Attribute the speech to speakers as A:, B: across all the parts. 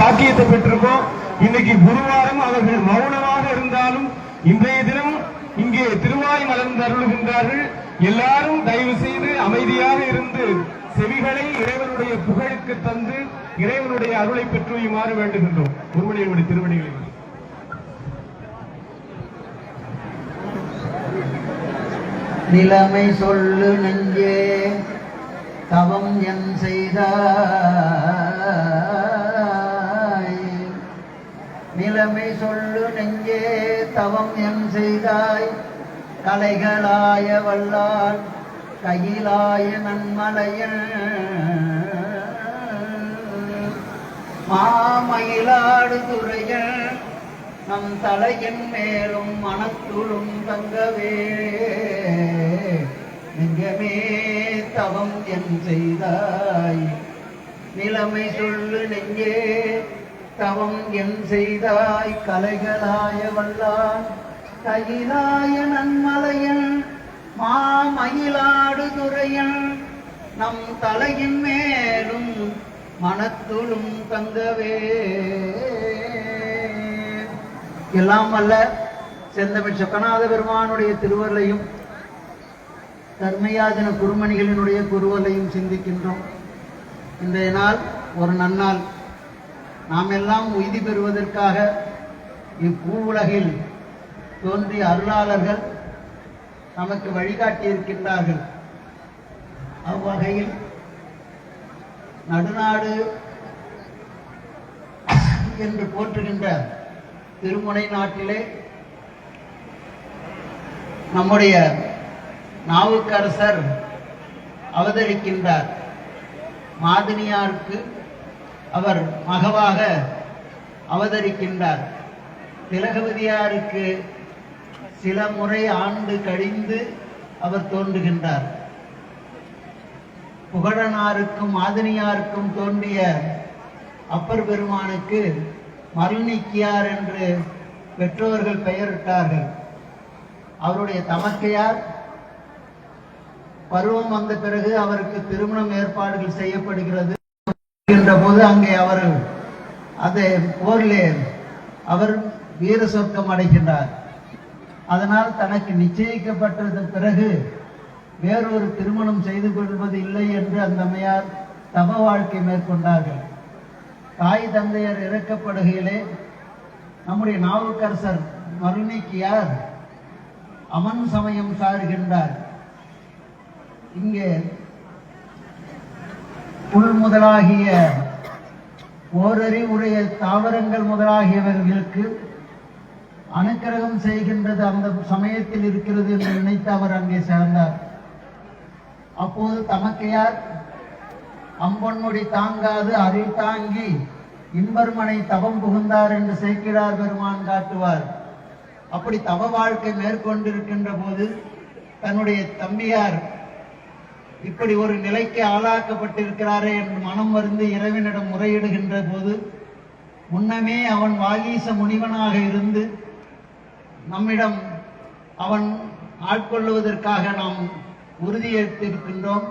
A: பாக்கியத்தை பெற்றிருக்கோம். இன்னைக்கு குருவாரம் அவர்கள் மௌனமாக இருந்தாலும் இன்றைய தினம் இங்கே திருவாய் மலர்ந்து அருள்கின்றார்கள். எல்லாரும் தயவு செய்து அமைதியாக இருந்து செவிகளை இறைவனுடைய புகழுக்கு தந்து இறைவனுடைய அருளை பெற்றுமாறு வேண்டுகின்றோம். குருமணியனுடைய திருவடிகளில்
B: நிலைமை சொல்லு நெஞ்சே தவம் என் செய்தார். நிலைமை சொல்லு நெஞ்சே தவம் எம் செய்தாய். கலைகளாய வல்லால் கையிலாய நன்மலையன் மாமயிலாடு துறையன் நம் தலையின் மேலும் மனத்துளும் தங்கவே. நெஞ்சமே தவம் என் செய்தாய். நிலைமை சொல்லு நெஞ்சே தவம் என் செய்தாய் கலைகளாய வல்லான் கையிலாய நன்மலையன் மாமயிலாடு துறையன். நம் தலையின் மேலும் மனத்துளும் தங்கவே. எல்லாம் அல்ல செந்தமிழ் சொக்கநாத பெருமானுடைய திருவருளையும் தர்மயாஜன குருமணிகளினுடைய குருவலையும் சிந்திக்கின்றோம். இன்றைய நாள் ஒரு நன்னாள். நாம் எல்லாம் உய்தி பெறுவதற்காக இப்பூவுலகில் தோன்றிய அருளாளர்கள் நமக்கு வழிகாட்டியிருக்கின்றார்கள். அவ்வகையில் நடுநாடு என்று போற்றுகின்ற திருமுனை நாட்டிலே நம்முடைய நாவுக்கரசர் அவதரிக்கின்றார். மாதினியாருக்கு அவர் மகவாக அவதரிக்கின்றார். திலகவதியாருக்கு சில முறை ஆண்டு கழிந்து அவர் தோன்றுகின்றார். புகழனாருக்கும் மாதினியாருக்கும் தோன்றிய அப்பர் பெருமானுக்கு மருணிக்கியார் என்று பெற்றோர்கள் பெயரிட்டார்கள். அவருடைய தமக்கையார் பருவம் வந்த பிறகு அவருக்கு திருமணம் ஏற்பாடுகள் செய்யப்படுகிறது. என்ற போது அங்கே அவர் அதை போரிலே அவர் வீர சொர்க்கம் அடைகின்றார். அதனால் தனக்கு நிச்சயிக்கப்பட்டது பிறகு வேறொரு திருமணம் செய்து கொள்வது இல்லை என்று அந்த அம்மையார் தப வாழ்க்கை மேற்கொண்டார்கள். தாய் தந்தையர் இறக்கப்படுகையிலே நம்முடைய நாவுக்கரசர் மருணிக்கியார் அமன் சமயம் சாருகின்றார். இங்கே புல் முதலாகிய ஓரறி உடைய தாவரங்கள் முதலாகியவர்களுக்கு அனுக்கிரகம் செய்கின்றது அந்த சமயத்தில் இருக்கிறது என்று நினைத்து அவர் அங்கே சேர்ந்தார். அப்போது தமக்கையார் அம்பொன்முடி தாங்காது அருள் தாங்கி இன்பர்மனை தவம் புகுந்தார் என்று சேர்க்கிறார் பெருமான் காட்டுவார். அப்படி தவ வாழ்க்கை மேற்கொண்டிருக்கின்ற போது தன்னுடைய தம்பியார் இப்படி ஒரு நிலைக்கு ஆளாக்கப்பட்டிருக்கிறாரே என்று மனம் வருந்து இறைவனிடம் முறையிடுகின்ற போது முன்னமே அவன் வாகீச முனிவனாக இருந்து நம்மிடம் அவன் ஆட்கொள்ளுவதற்காக நாம் உறுதியேற்றிருக்கின்றோம்.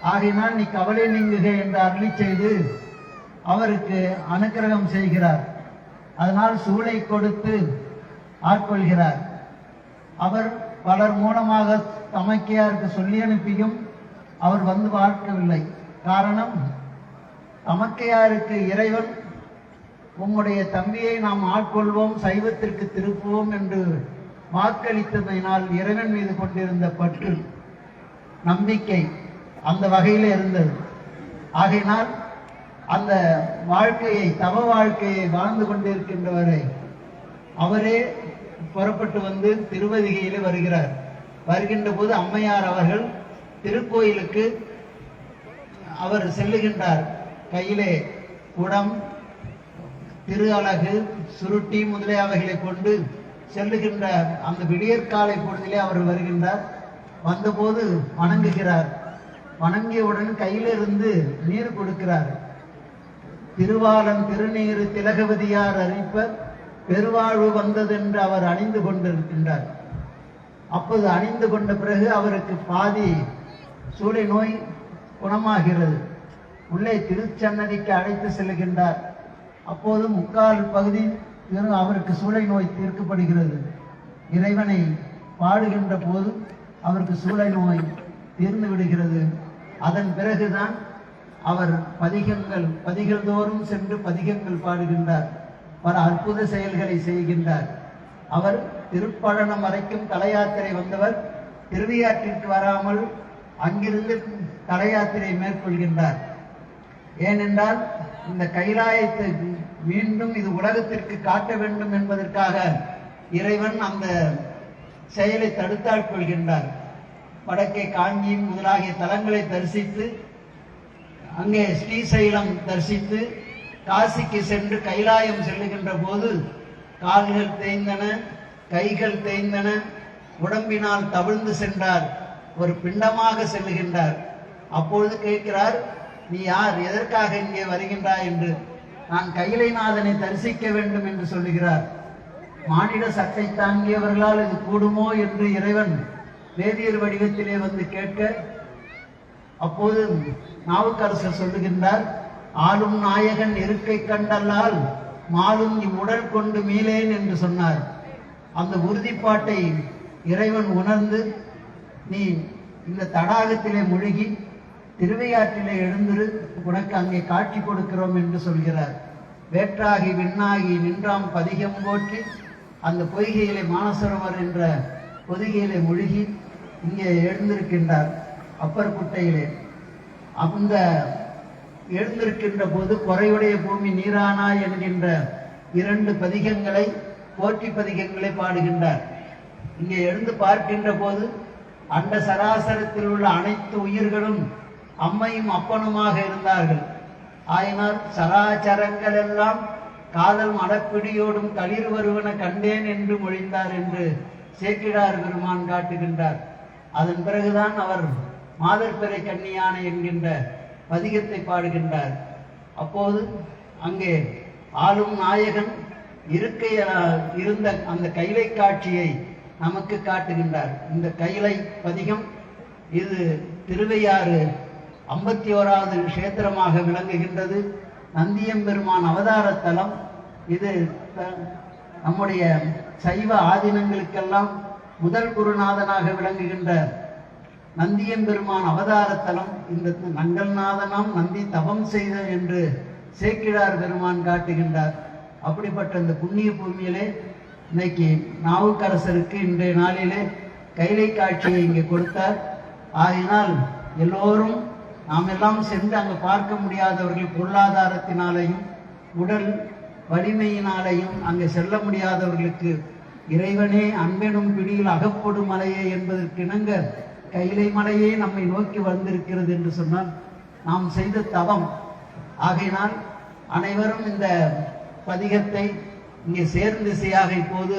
B: ஆகையினால் நீ கவலை நீங்குக என்று அருளி செய்து அவருக்கு அனுக்கிரகம் செய்கிறார். அதனால் சூளை கொடுத்து ஆட்கொள்கிறார். அவர் பலர் மூலமாக தமக்கையாருக்கு சொல்லி அனுப்பியும் அவர் வந்து பார்க்கவில்லை காரணம் தமக்கையாருக்கு இறைவன் உம்முடைய தம்பியை நாம் ஆட்கொள்வோம் சைவத்திற்கு திருப்புவோம் என்று வாக்களித்ததினால் இறைவன் மீது கொண்டிருந்த பற்று நம்பிக்கை அந்த வகையில் இருந்தது. ஆகையினால் அந்த வாழ்க்கையை தவ வாழ்க்கையை வாழ்ந்து கொண்டிருக்கின்றவரை அவரே புறப்பட்டு வந்து திருவதிகையிலே வருகிறார். வருகின்ற போது அம்மையார் அவர்கள் திருக்கோயிலுக்கு அவர் செல்லுகின்றார். கையிலே குடம் திரு அழகு சுருட்டி முதலியவைகளை கொண்டு செல்லுகின்ற அந்த விடியற்காலை பொழுதிலே அவர் வருகின்றார். வந்தபோது வணங்குகிறார். வணங்கியவுடன் கையிலிருந்து நீர் கொடுக்கிறார். திருவாளன் திருநீர் திலகவதியார் அறிப்ப பெருவாழ்வு வந்ததென்று அவர் அணிந்து கொண்டிருக்கின்றார். அப்போது அணிந்து கொண்ட பிறகு அவருக்கு பாதி சூளை நோய் குணமாகிறது. உள்ளே திருச்சன்னதிக்கு அழைத்து செல்கின்றார். அப்போது முக்கால் பகுதி அவருக்கு சூளை நோய் தீர்க்கப்படுகிறது. இறைவனை பாடுகின்ற போது அவருக்கு சூளை நோய் தீர்ந்து விடுகிறது. அதன் பிறகுதான் அவர் பதிகங்கள் பதிகள் தோறும் சென்று பதிகங்கள் பாடுகின்றார். பல அற்புத செயல்களை செய்கின்றார். அவர் திருப்பழனம் வரைக்கும் கலையாத்திரை வந்தவர் திருவியாற்றிற்கு வராமல் அங்கிருந்து கலையாத்திரை மேற்கொள்கின்றார். ஏனென்றால் இந்த கைலாயத்தை மீண்டும் இது உலகத்திற்கு காட்ட வேண்டும் என்பதற்காக இறைவன் அந்த செயலை தடுத்தாள் கொள்கின்றார். வடக்கே காஞ்சியும் முதலாகிய தலங்களை தரிசித்து அங்கே ஸ்ரீசைலம் தரிசித்து காசிக்கு சென்று கைலாயம் செல்லுகின்ற போது கால்கள் தேய்ந்தன கைகள் தேய்ந்தன உடம்பினால் தவிழ்ந்து சென்றார். ஒரு பிண்டமாக செல்லுகின்றார். அப்பொழுது கேட்கிறார் நீ யார்? எதற்காக இங்கே வருகின்றாய்? என்று. நான் கைலைநாதனை தரிசிக்க வேண்டும் என்று சொல்லுகிறார். மானிட சட்டை தாங்கியவர்களால் இது கூடுமோ என்று இறைவன் வேதியர் வடிவத்திலே வந்து கேட்க அப்போது நாவுக்கரசர் சொல்லுகின்றார் ஆளும் நாயகன் இருக்கை கண்டல்லால் மாலும் இவ்வுடல் கொண்டு மீளேன் என்று சொன்னார். அந்த உறுதிப்பாட்டை இறைவன் உணர்ந்து நீ இந்த தடாகத்திலே முழுகி திருவையாற்றிலே எழுந்திரு. உனக்கு அங்கே காட்சி கொடுக்கிறோம் என்று சொல்கிறார். வேற்றாகி விண்ணாகி நின்றாம் பதிகம் போற்றி. அந்த பொய்கையிலே மானசரவர் என்ற பொதிகையிலே முழுகி இங்கே எழுந்திருக்கின்றார் அப்பர் குட்டையிலே. அந்த எழுந்திருக்கின்ற போது குறையுடைய பூமி நீரானா என்கின்ற இரண்டு பதிகங்களை போற்றி பதிகங்களை பாடுகின்றார். இங்கே எழுந்து பார்க்கின்ற போது அண்ட சராசரத்தில் உள்ள அனைத்து உயிர்களும் அம்மையும் அப்பனுமாக இருந்தார்கள். ஆயினார் சராச்சரங்கள் எல்லாம் காதல் மடப்பிடியோடும் களிர் வருவன கண்டேன் என்று மொழிந்தார் என்று சேக்கிடார் பெருமான் காட்டுகின்றார். அதன் பிறகுதான் அவர் மாதர்பிறை கன்னியானை என்கின்ற பதிகத்தை பாடுகின்றார். அப்போது அங்கே ஆளும் நாயகன் இருக்கைய இருந்த அந்த கைலை காட்சியை நமக்கு காட்டுகின்றார். இந்த கைலை பதிகம் இது திருவையாறு ஐம்பத்தி ஓராவது க்ஷேத்திரமாக விளங்குகின்றது. நந்தியம்பெருமான் அவதார தலம் இது த- நம்முடைய சைவ ஆதீனங்களுக்கெல்லாம் முதல் குருநாதனாக விளங்குகின்ற நந்தியம்பெருமான் அவதாரத்தலம். இந்த நங்கல்நாதனாம் நந்தி தபம் செய்த என்று சேக்கிழார் பெருமான் காட்டுகின்றார். அப்படிப்பட்ட இந்த புண்ணிய பூமியிலே இன்னைக்கு நாவுக்கரசருக்கு இன்றைய நாளிலே கைலை காட்சியை இங்கே கொடுத்தார். ஆகினால் எல்லோரும் நாம் எல்லாம் சென்று அங்கே பார்க்க முடியாதவர்கள் பொருளாதாரத்தினாலையும் உடல் வலிமையினாலையும் அங்கே செல்ல முடியாதவர்களுக்கு இறைவனே அன்பெனும் பிடியில் அகப்படும் மலையே என்பதற்கு இணங்க கைலை மலையே நம்மை நோக்கி வந்திருக்கிறது என்று சொன்னால் நாம் செய்த தவம். ஆகையினால் அனைவரும் இந்த பதிகத்தை இங்கே சேர்ந்து இசையாக இப்போது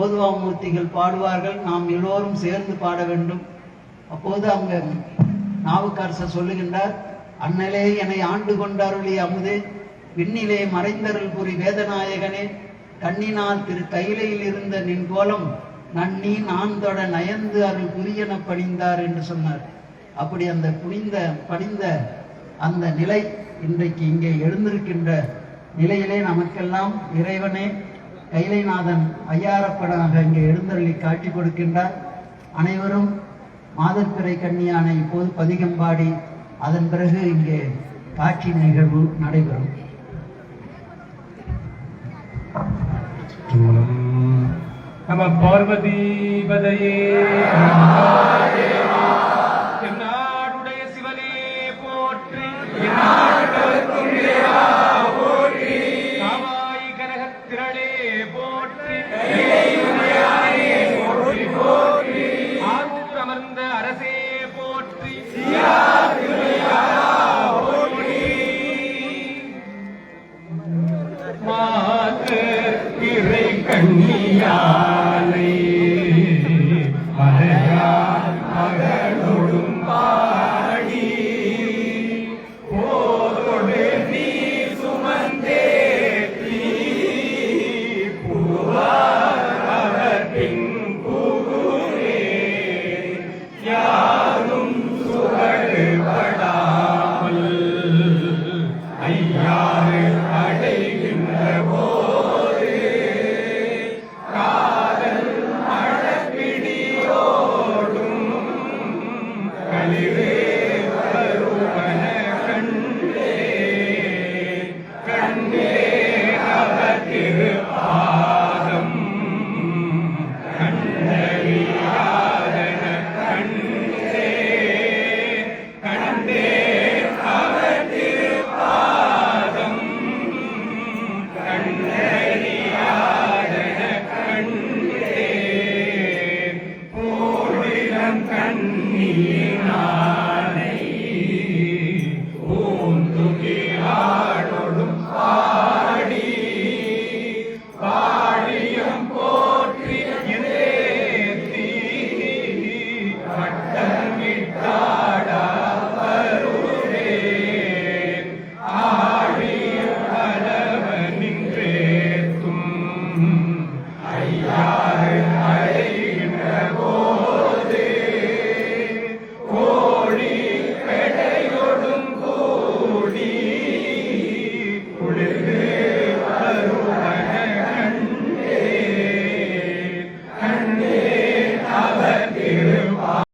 B: ஓதுவாமூர்த்திகள் பாடுவார்கள். நாம் எல்லோரும் சேர்ந்து பாட வேண்டும். அப்போது அவங்க நாவுக்கரசர் சொல்லுகின்றார் அண்ணலே என்னை ஆண்டு கொண்டாருளி அமுதே. விண்ணிலே மறைந்தருள் புரி வேதநாயகனே. கண்ணினால் திரு கைலையில் இருந்த நின் கோலம் நன்னி நான் தொட நயந்து அருள் புரியன பணிந்தார் என்று சொன்னார். அப்படி அந்த புனிந்த பணிந்த அந்த நிலை இன்றைக்கு இங்கே எழுந்திருக்கின்ற நிலையிலே நமக்கெல்லாம் இறைவனே கைலைநாதன் ஐயாரப்படாக இங்கே எழுந்தருளி காட்சி கொடுக்கின்றார். அனைவரும் மாதப்பிறை கன்னியானை இப்போது பதிகம் பாடி அதன் பிறகு இங்கே காட்சி நிகழ்வு நடைபெறும்.
A: நம பார்வதி பதையே. ஐயாறு.